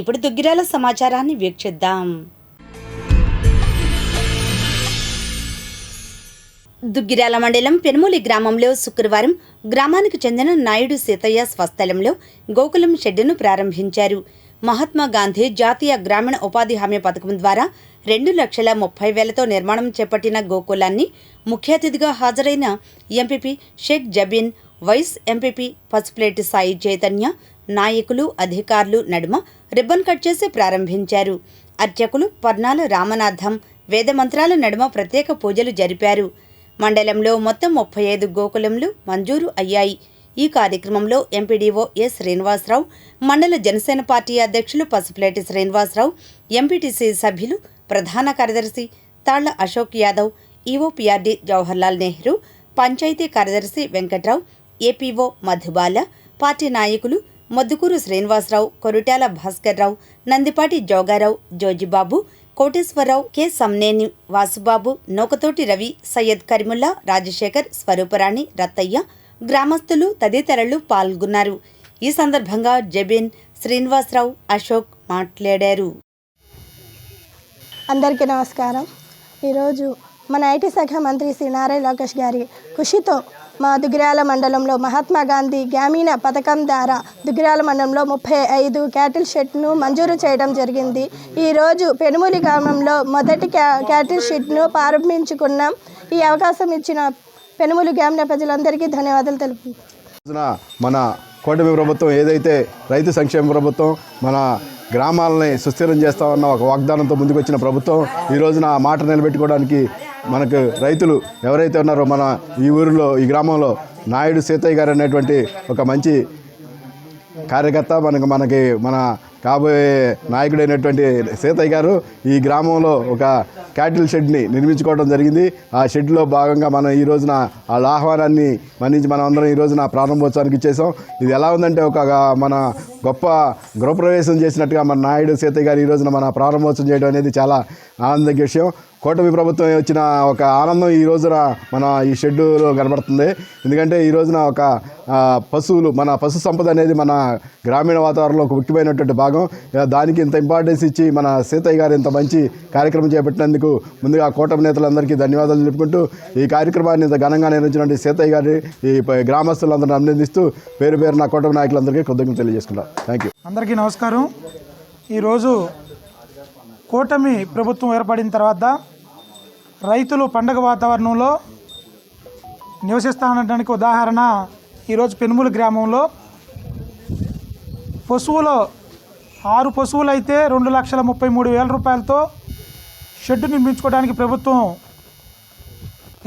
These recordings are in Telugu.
ఇప్పుడు దుగ్గిరాల సమాచారాన్ని వీక్షిద్దాం. దుగ్గిరాల మండలం పెనుమూలి గ్రామంలో శుక్రవారం గ్రామానికి చెందిన నాయుడు సీతయ్య స్వస్థలంలో గోకులం షెడ్డును ప్రారంభించారు. మహాత్మా గాంధీ జాతీయ గ్రామీణ ఉపాధి హామీ పథకం ద్వారా రెండు లక్షల ముప్పై వేలతో నిర్మాణం చేపట్టిన గోకులాన్ని ముఖ్య అతిథిగా హాజరైన MPP Shaik Jabeen vice MPP Pasupuleti Sai Chaitanya నాయకులు అధికారులు నడుమ రిబ్బన్ కట్ చేసి ప్రారంభించారు. అర్చకులు పర్నాల రామనాథం వేదమంత్రాల నడుమ ప్రత్యేక పూజలు జరిపారు. మండలంలో మొత్తం ముప్పై ఐదు గోకులంలు మంజూరు అయ్యాయి. ఈ కార్యక్రమంలో ఎంపీడీఓ ఎస్ శ్రీనివాసరావు మండల జనసేన పార్టీ అధ్యక్షులు పసుపులేటి శ్రీనివాసరావు ఎంపీటీసీ సభ్యులు ప్రధాన కార్యదర్శి తాళ్ళ అశోక్ యాదవ్ ఈఓపీఆర్డీ జవహర్లాల్ నెహ్రూ పంచాయతీ కార్యదర్శి వెంకట్రావు ఏపీఓ మధుబాల పార్టీ నాయకులు మద్దుకూరు శ్రీనివాసరావు కొరుటాల భాస్కర్రావు నందిపాటి జోగారావు జోజిబాబు కోటేశ్వరరావు కె. సమ్నేని వాసుబాబు నౌకతోటి రవి సయ్యద్ కరిముల్లా రాజశేఖర్ స్వరూపరాణి రత్తయ్య గ్రామస్తులు తదితరులు పాల్గొన్నారు. ఈ సందర్భంగా జబిన్ శ్రీనివాసరావు అశోక్ మాట్లాడారు. అందరికీ నమస్కారం. ఈరోజు మన ఐటీ శాఖ మంత్రి శ్రీ నారాయణ లోకేష్ గారి కృషితో మా దుగ్గిరాల మండలంలో మహాత్మా గాంధీ గ్రామీణ పథకం ద్వారా దుగ్గిరాల మండలంలో ముప్పై ఐదు క్యాటిల్ షెడ్ను మంజూరు చేయడం జరిగింది. ఈరోజు పెనుమూలి గ్రామంలో మొదటి క్యా క్యాటిల్ షెడ్ను ప్రారంభించుకున్నాం ఈ అవకాశం ఇచ్చిన పెనుమూలి గ్రామీణ ప్రజలందరికీ ధన్యవాదాలు తెలుపు మన కూటమి ప్రభుత్వం ఏదైతే రైతు సంక్షేమ ప్రభుత్వం మన గ్రామాలని సుస్థిరం చేస్తామన్న ఒక వాగ్దానంతో ముందుకు వచ్చిన ప్రభుత్వం ఈ రోజున ఆ మాట నిలబెట్టుకోవడానికి మనకు రైతులు ఎవరైతే ఉన్నారో మన ఈ ఊరిలో ఈ గ్రామంలో నాయుడు సీతయ్య గారు అనేటువంటి ఒక మంచి కార్యకర్త మనకు మనకి మన కాబోయే నాయకుడైనటువంటి సీతయ్య గారు ఈ గ్రామంలో ఒక క్యాటిల్ షెడ్ని నిర్మించుకోవడం జరిగింది. ఆ షెడ్లో భాగంగా మనం ఈ రోజున వాళ్ళ ఆహ్వానాన్ని మన్నించి మనం అందరం ఈ రోజున ప్రారంభోత్సవానికి ఇచ్చేసాం ఇది ఎలా ఉందంటే ఒక మన గొప్ప గృహప్రవేశం చేసినట్టుగా మన నాయుడు సీతయ్య గారు ఈ రోజున మన ప్రారంభోత్సవం చేయడం అనేది చాలా ఆనందక విషయం. కూటమి ప్రభుత్వం వచ్చిన ఒక ఆనందం ఈ రోజున మన ఈ షెడ్యూలో కనబడుతుంది. ఎందుకంటే ఈ రోజున ఒక పశువులు మన పశు సంపద అనేది మన గ్రామీణ వాతావరణంలో ఒక ముఖ్యమైనటువంటి భాగం. దానికి ఇంత ఇంపార్టెన్స్ ఇచ్చి మన సీతయ్య గారు ఇంత మంచి కార్యక్రమం చేపట్టినందుకు ముందుగా కూటమి నేతలందరికీ ధన్యవాదాలు చెప్పుకుంటూ ఈ కార్యక్రమాన్ని ఇంత ఘనంగా నిర్వహించినటువంటి సీతయ్య గారి ఈ గ్రామస్తులందరిని అభినందిస్తూ పేరు పేరు నా కూటమి నాయకులందరికీ కృతజ్ఞతలు తెలియజేసుకుంటాం. థ్యాంక్ యూ అందరికీ నమస్కారం. ఈరోజు కూటమి ప్రభుత్వం ఏర్పడిన తర్వాత రైతులు పండగ వాతావరణంలో నివసిస్తానడానికి ఉదాహరణ ఈరోజు పెనుమూలు గ్రామంలో పశువులు ఆరు పశువులు అయితే రెండు లక్షల ముప్పై మూడు వేల రూపాయలతో షెడ్ నిర్మించుకోవడానికి ప్రభుత్వం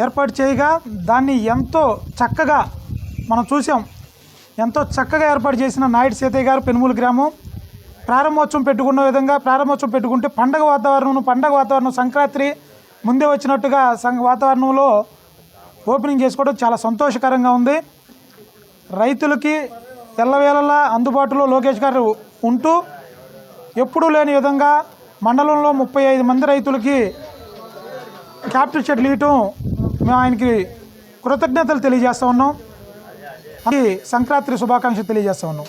ఏర్పాటు చేయగా దాన్ని ఎంతో చక్కగా మనం చూసాం. ఎంతో చక్కగా ఏర్పాటు చేసిన నాయుడు సీతయ్య గారు పెనుమూలు గ్రామం. ప్రారంభోత్సవం పెట్టుకున్న విధంగా ప్రారంభోత్సవం పెట్టుకుంటే పండగ వాతావరణం పండగ వాతావరణం సంక్రాంతి ముందే వచ్చినట్టుగా సంఘ వాతావరణంలో ఓపెనింగ్ చేసుకోవడం చాలా సంతోషకరంగా ఉంది. రైతులకి ఎల్లవేళలా అందుబాటులో లోకేష్ గారు ఉంటూ ఎప్పుడూ లేని విధంగా మండలంలో ముప్పై ఐదు మంది రైతులకి క్యాపిటల్ షెడ్లు ఇవ్వటం మేము ఆయనకి కృతజ్ఞతలు తెలియజేస్తా ఉన్నాం. అది సంక్రాంతి శుభాకాంక్షలు తెలియజేస్తూ ఉన్నాం.